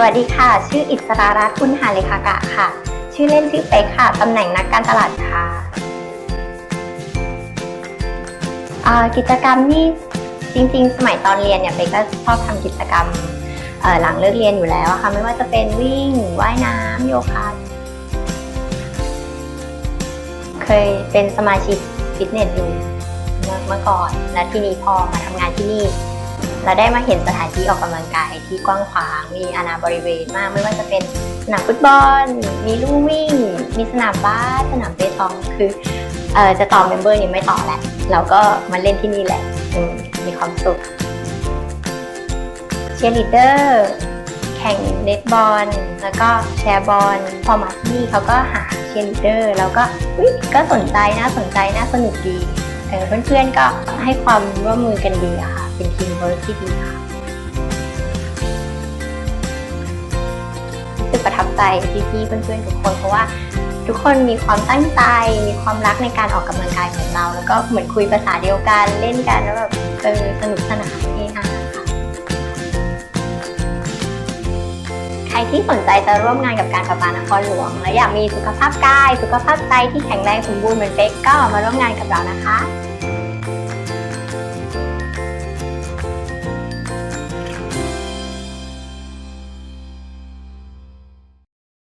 สวัสดีค่ะ ชื่ออิสรารัตน์คุณหาเลขากะค่ะ ชื่อเล่นชื่อเป๊กค่ะ ตำแหน่งนักการตลาดค่ะกิจกรรมนี่จริง ๆ สมัยตอนเรียนเนี่ยเป๊กก็ชอบทำกิจกรรมหลังเลิกเรียนอยู่แล้วค่ะไม่ว่าจะเป็นวิ่งว่ายน้ำโยคะเคยเป็นสมาชิกฟิตเนสอยู่เมื่อก่อน และที่นี้พอมาทำงานที่นี่ เราได้มาเห็นสถานที่ออกกำลังกายที่กว้างขวาง มีอาณาบริเวณมาก ไม่ว่าจะเป็นสนามฟุตบอล มีลู่วิ่ง มีสนามบาส สนามเปตองคือเออจะต่อเมมเบอร์นี่ไม่ต่อแหละเราก็มาเล่นที่นี่แหละมีความสุขเชียร์ลีดเดอร์แข่งเน็ตบอลแล้วก็แชร์บอลพอมาที่นี่เขาก็หาเชียร์ลีดเดอร์แล้วก็ก็สนใจน่าสนใจน่าสนุกดี เพื่อนๆก็ให้ความร่วมมือกันดีค่ะ เป็นทีมเวิร์กที่ดีค่ะรู้สึกประทับใจพี่ๆเพื่อนๆทุกคนเพราะว่าทุกคนมีความตั้งใจ มีความรักในการออกกำลังกายของเรา แล้วก็เหมือนคุยภาษาเดียวกันเล่นกันแล้วแบบเออสนุกสนานเฮฮาค่ะ รที่สนใจจะร่วมงานกับการประปานครหลวง และอยากมีสุขภาพกาย สุขภาพใจที่แข็งแรงสมบูรณ์เหมือนเป๊กก็มาร่วมงานกับเรานะคะ